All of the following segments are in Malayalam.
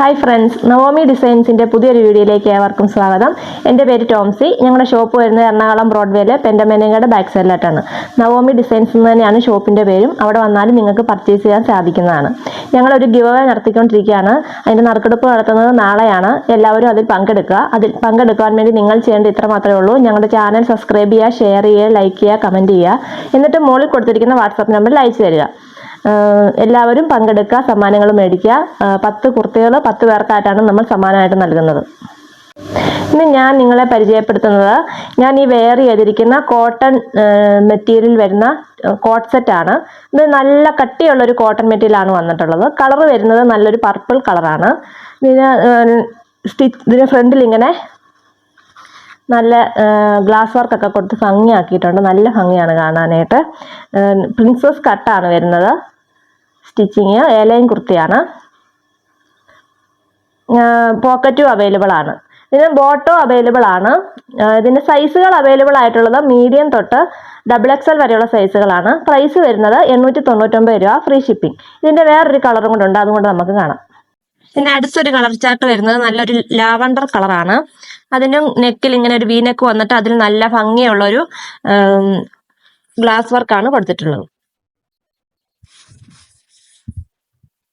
ഹായ് ഫ്രണ്ട്സ് നവോമി ഡിസൈൻസിന്റെ പുതിയൊരു വീഡിയോയിലേക്ക് ഏവർക്കും സ്വാഗതം. എന്റെ പേര് ടോംസി. ഞങ്ങളുടെ ഷോപ്പ് വരുന്നത് എറണാകുളം ബ്രോഡ്വേയിലെ പെൻഡമേനങ്ങയുടെ ബാക്ക് സൈഡിലായിട്ടാണ് നവോമി ഡിസൈൻസ് എന്ന് തന്നെയാണ് ഷോപ്പിന്റെ പേരും. അവിടെ വന്നാലും നിങ്ങൾക്ക് പർച്ചേസ് ചെയ്യാൻ സാധിക്കുന്നതാണ്. ഞങ്ങളൊരു ഗിവ് അവേ നടത്തിക്കൊണ്ടിരിക്കുകയാണ്. അതിന്റെ നറുക്കെടുപ്പ് നടത്തുന്നത് നാളെയാണ്. എല്ലാവരും അതിൽ പങ്കെടുക്കുക. അതിൽ പങ്കെടുക്കാൻ വേണ്ടി നിങ്ങൾ ചെയ്യേണ്ടത് ഇത്ര മാത്രമേ ഉള്ളൂ. ഞങ്ങളുടെ ചാനൽ സബ്സ്ക്രൈബ് ചെയ്യുക ഷെയർ ചെയ്യുക ലൈക്ക് ചെയ്യുക കമന്റ് ചെയ്യുക. എന്നിട്ട് മുകളിൽ കൊടുത്തിരിക്കുന്ന വാട്സാപ്പ് നമ്പറിൽ അയച്ചു തരിക. എല്ലാവരും പങ്കെടുക്കുക സമ്മാനങ്ങൾ മേടിക്കുക. പത്ത് കുർത്തികൾ പത്ത് പേർക്കായിട്ടാണ് നമ്മൾ സമ്മാനമായിട്ട് നൽകുന്നത്. ഇന്ന് ഞാൻ നിങ്ങളെ പരിചയപ്പെടുത്തുന്നത് ഞാൻ ഈ വെയർ ചെയ്തിരിക്കുന്ന കോട്ടൺ മെറ്റീരിയൽ വരുന്ന കോട്ട് സെറ്റ് ആണ്. ഇത് നല്ല കട്ടിയുള്ള ഒരു കോട്ടൺ മെറ്റീരിയൽ ആണ് വന്നിട്ടുള്ളത്. കളർ വരുന്നത് നല്ലൊരു പർപ്പിൾ കളറാണ്. ഇതിന് സ്റ്റിച്ച് ഇതിന് ഫ്രണ്ടിൽ ഇങ്ങനെ നല്ല ഗ്ലാസ് വർക്ക് ഒക്കെ കൊടുത്ത് ഭംഗിയാക്കിയിട്ടുണ്ട്. നല്ല ഭംഗിയാണ് കാണാനായിട്ട്. പ്രിൻസസ് കട്ടാണ് വരുന്നത്. സ്റ്റിച്ചിങ് ഏലയും കുർത്തിയാണ്. പോക്കറ്റും അവൈലബിൾ ആണ്. ഇതിന് ബോട്ടോ അവൈലബിൾ ആണ്. ഇതിന്റെ സൈസുകൾ അവൈലബിൾ ആയിട്ടുള്ളത് മീഡിയം തൊട്ട് ഡബിൾ എക്സ് എൽ വരെയുള്ള സൈസുകളാണ് പ്രൈസ് വരുന്നത് എണ്ണൂറ്റി തൊണ്ണൂറ്റൊമ്പത് രൂപ ഫ്രീ ഷിപ്പിംഗ് ഇതിന്റെ വേറൊരു കളറും കൂടെ ഉണ്ട് അതുകൊണ്ട് നമുക്ക് കാണാം. പിന്നെ അടുത്തൊരു കളർ ചാർട്ട് വരുന്നത് നല്ലൊരു ലാവണ്ടർ കളറാണ് അതിന് നെക്കിൽ ഇങ്ങനെ ഒരു വീനെക്ക് വന്നിട്ട് അതിൽ നല്ല ഭംഗിയുള്ള ഒരു ഗ്ലാസ് വർക്കാണ് കൊടുത്തിട്ടുള്ളത്.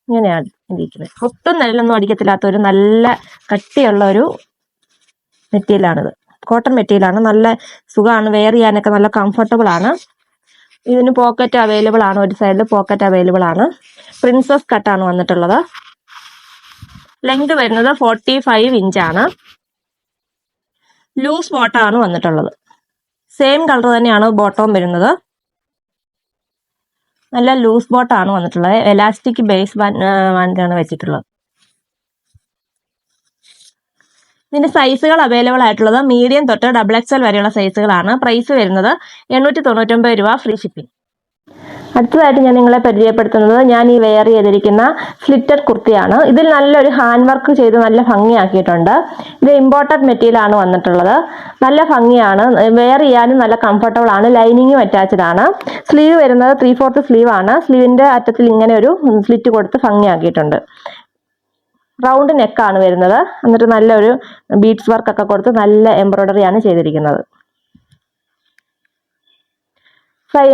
ഇങ്ങനെയാണ് ഇരിക്കുന്നത്. ഒട്ടും നെല്ലൊന്നും അടിക്കത്തില്ലാത്ത ഒരു നല്ല കട്ടിയുള്ള ഒരു മെറ്റീരിയലാണിത്. കോട്ടൺ മെറ്റീരിയലാണ്. നല്ല സുഖമാണ്. വെയർ ചെയ്യാനൊക്കെ നല്ല കംഫർട്ടബിൾ ആണ് ഇതിന് പോക്കറ്റ് അവൈലബിൾ ആണ് ഒരു സൈഡിൽ പോക്കറ്റ് അവൈലബിൾ ആണ് പ്രിൻസസ് കട്ടാണ് വന്നിട്ടുള്ളത്. ലെങ്ത് വരുന്നത് ഫോർട്ടി ഫൈവ് ഇഞ്ചാണ്. ലൂസ് ബോട്ടമാണ് വന്നിട്ടുള്ളത്. സെയിം കളർ തന്നെയാണ് ബോട്ടവും വരുന്നത്. നല്ല ലൂസ് ബോട്ടാണ് വന്നിട്ടുള്ളത്. എലാസ്റ്റിക് ബേസ് വാൻഡാണ് വെച്ചിട്ടുള്ളത്. ഇതിന്റെ സൈസുകൾ അവൈലബിൾ ആയിട്ടുള്ളത് മീഡിയം തൊട്ട് ഡബിൾ എക്സൽ വരെയുള്ള സൈസുകളാണ് പ്രൈസ് വരുന്നത് എണ്ണൂറ്റി തൊണ്ണൂറ്റൊമ്പത് രൂപ ഫ്രീ ഷിപ്പിംഗ് അടുത്തതായിട്ട് ഞാൻ നിങ്ങളെ പരിചയപ്പെടുത്തുന്നത് ഞാൻ ഈ വെയർ ചെയ്തിരിക്കുന്ന സ്ലിറ്റഡ് കുർത്തിയാണ്. ഇതിൽ നല്ലൊരു ഹാൻഡ് വർക്ക് ചെയ്ത് നല്ല ഭംഗിയാക്കിയിട്ടുണ്ട്. ഇത് ഇമ്പോർട്ടഡ് മെറ്റീരിയൽ ആണ് വന്നിട്ടുള്ളത്. നല്ല ഭംഗിയാണ്. വെയർ ചെയ്യാനും നല്ല കംഫർട്ടബിൾ ആണ്. ലൈനിങ്ങും അറ്റാച്ച്ഡ് ആണ്. സ്ലീവ് വരുന്നത് ത്രീ ഫോർത്ത് സ്ലീവ് ആണ്. സ്ലീവിന്റെ അറ്റത്തിൽ ഇങ്ങനെ ഒരു സ്ലിറ്റ് കൊടുത്ത് ഭംഗിയാക്കിയിട്ടുണ്ട്. റൗണ്ട് നെക്കാണ് വരുന്നത്. എന്നിട്ട് നല്ലൊരു ബീഡ്സ് വർക്കൊക്കെ കൊടുത്ത് നല്ല എംബ്രോയ്ഡറിയാണ് ചെയ്തിരിക്കുന്നത്.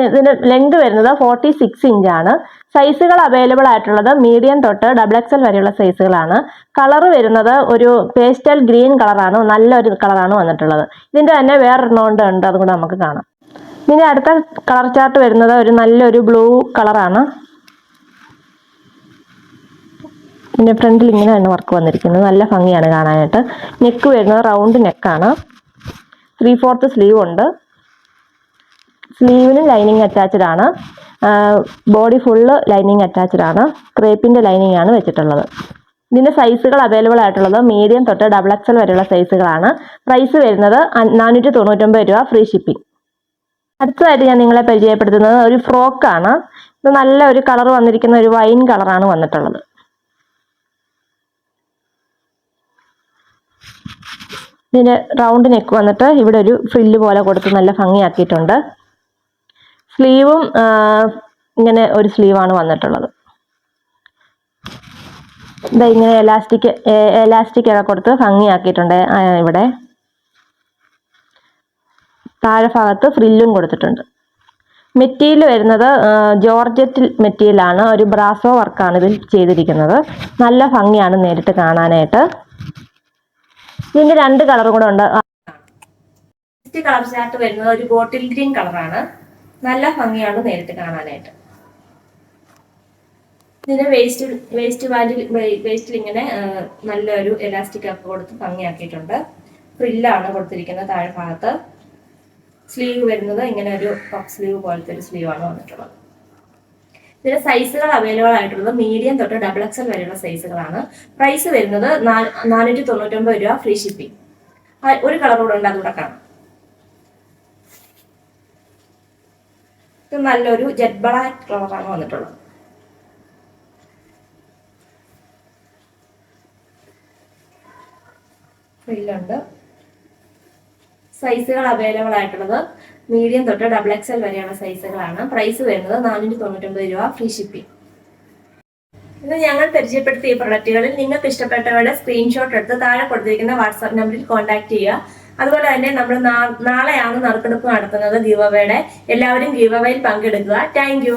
ഇതിന്റെ ലെങ്ത് വരുന്നത് ഫോർട്ടി സിക്സ് ആണ്. സൈസുകൾ അവൈലബിൾ ആയിട്ടുള്ളത് മീഡിയം തൊട്ട് ഡബിൾ എക്സൽ വരെയുള്ള സൈസുകളാണ് കളർ വരുന്നത് ഒരു പേസ്റ്റൽ ഗ്രീൻ കളറാണ് നല്ലൊരു കളറാണ് വന്നിട്ടുള്ളത്. ഇതിന്റെ തന്നെ വേറെ ഉണ്ട് ഉണ്ട് അതും കൂടെ നമുക്ക് കാണാം. ഇനി അടുത്ത കളർ ചാർട്ട് വരുന്നത് ഒരു നല്ലൊരു ബ്ലൂ കളറാണ് ഇതിന്റെ ഫ്രണ്ടിൽ ഇങ്ങനെയാണ് വർക്ക് വന്നിരിക്കുന്നത് നല്ല ഭംഗിയാണ് കാണാനായിട്ട്. നെക്ക് വരുന്നത് റൗണ്ട് നെക്കാണ് ത്രീ ഫോർത്ത് സ്ലീവ് ഉണ്ട്. സ്ലീവിന് ലൈനിങ് അറ്റാച്ച്ഡ് ആണ്. ബോഡി ഫുള്ള് ലൈനിങ് അറ്റാച്ച്ഡ് ആണ്. ക്രേപ്പിന്റെ ലൈനിങ് ആണ് വെച്ചിട്ടുള്ളത്. ഇതിന്റെ സൈസുകൾ അവൈലബിൾ ആയിട്ടുള്ളത് മീഡിയം തൊട്ട് ഡബിൾ എക്സൽ വരെയുള്ള സൈസുകളാണ് പ്രൈസ് വരുന്നത് നാനൂറ്റി തൊണ്ണൂറ്റൊമ്പത് രൂപ ഫ്രീ ഷിപ്പിംഗ് അടുത്തതായിട്ട് ഞാൻ നിങ്ങളെ പരിചയപ്പെടുത്തുന്നത് ഒരു ഫ്രോക്കാണ് ഇത് നല്ല ഒരു കളർ വന്നിരിക്കുന്ന ഒരു വൈൻ കളറാണ് വന്നിട്ടുള്ളത്. ഇതിന് റൗണ്ട് നെക്ക് വന്നിട്ട് ഇവിടെ ഒരു ഫ്രില്ല് പോലെ കൊടുത്ത് നല്ല ഭംഗിയാക്കിയിട്ടുണ്ട്. സ്ലീവും ഇങ്ങനെ ഒരു സ്ലീവാണ് വന്നിട്ടുള്ളത്. ഇതാ ഇങ്ങനെ എലാസ്റ്റിക് എലാസ്റ്റിക് ഒക്കെ കൊടുത്ത് ഭംഗിയാക്കിയിട്ടുണ്ട് ഇവിടെ. താഴെ ഭാഗത്ത് ഫ്രില്ലും കൊടുത്തിട്ടുണ്ട്. മെറ്റീരിയൽ വരുന്നത് ജോർജറ്റ് മെറ്റീരിയലാണ് ഒരു ബ്രാസോ വർക്കാണ് ഇതിൽ ചെയ്തിരിക്കുന്നത്. നല്ല ഭംഗിയാണ് നേരിട്ട് കാണാനായിട്ട്. ഇതിന്റെ രണ്ട് കളറും കൂടെ ഉണ്ട്. കളർ വരുന്നത് ഒരു ബോട്ടിൽ ഗ്രീൻ കളറാണ് നല്ല ഭംഗിയാണ് നേരിട്ട് കാണാനായിട്ട്. ഇതിന് വേസ്റ്റ് വേസ്റ്റ് വാലിൽ വേസ്റ്റിൽ ഇങ്ങനെ നല്ലൊരു എലാസ്റ്റിക് ഒക്കെ കൊടുത്ത് ഭംഗിയാക്കിയിട്ടുണ്ട്. ഫ്രില്ലാണ് കൊടുത്തിരിക്കുന്നത് താഴെ ഭാഗത്ത്. സ്ലീവ് വരുന്നത് ഇങ്ങനെ ഒരു പഫ് സ്ലീവ് പോലത്തെ ഒരു സ്ലീവ് ആണ് വന്നിട്ടുള്ളത്. ഇതിന്റെ സൈസുകൾ അവൈലബിൾ ആയിട്ടുള്ളത് മീഡിയം തൊട്ട് ഡബിൾ എക്സൽ വരെയുള്ള സൈസുകളാണ് പ്രൈസ് വരുന്നത് നാനൂറ്റി തൊണ്ണൂറ്റൊമ്പത് രൂപ ഫ്രീ ഷിപ്പിംഗ് ഒരു കളർ കൂടെ ഉണ്ട് അതുകൂടെ കാണാം. ഇത് നല്ലൊരു ജെറ്റ് ബ്ലാക്ക് കളറാണ് വന്നിട്ടുള്ളത് ഫ്രില്ലുണ്ട് സൈസുകൾ അവൈലബിൾ ആയിട്ടുള്ളത്. മീഡിയം തൊട്ട് ഡബിൾ എക്സ് എൽ വരെയുള്ള സൈസുകളാണ്. പ്രൈസ് വരുന്നത് നാനൂറ്റി തൊണ്ണൂറ്റൊമ്പത് രൂപ ഫ്രീ ഷിപ്പിംഗ് ഇന്ന് ഞങ്ങൾ പരിചയപ്പെടുത്തിയ ഈ പ്രൊഡക്റ്റുകളിൽ നിങ്ങൾക്ക് ഇഷ്ടപ്പെട്ടവരുടെ സ്ക്രീൻഷോട്ട് എടുത്ത് താഴെ കൊടുത്തിരിക്കുന്ന വാട്സാപ്പ് നമ്പറിൽ കോൺടാക്ട് ചെയ്യുക. അതുപോലെ തന്നെ നമ്മൾ നാളെയാണ് നറുക്കെടുപ്പ് നടത്തുന്നത് ഗീവവയുടെ. എല്ലാവരും ഗീവവയിൽ പങ്കെടുക്കുക. താങ്ക്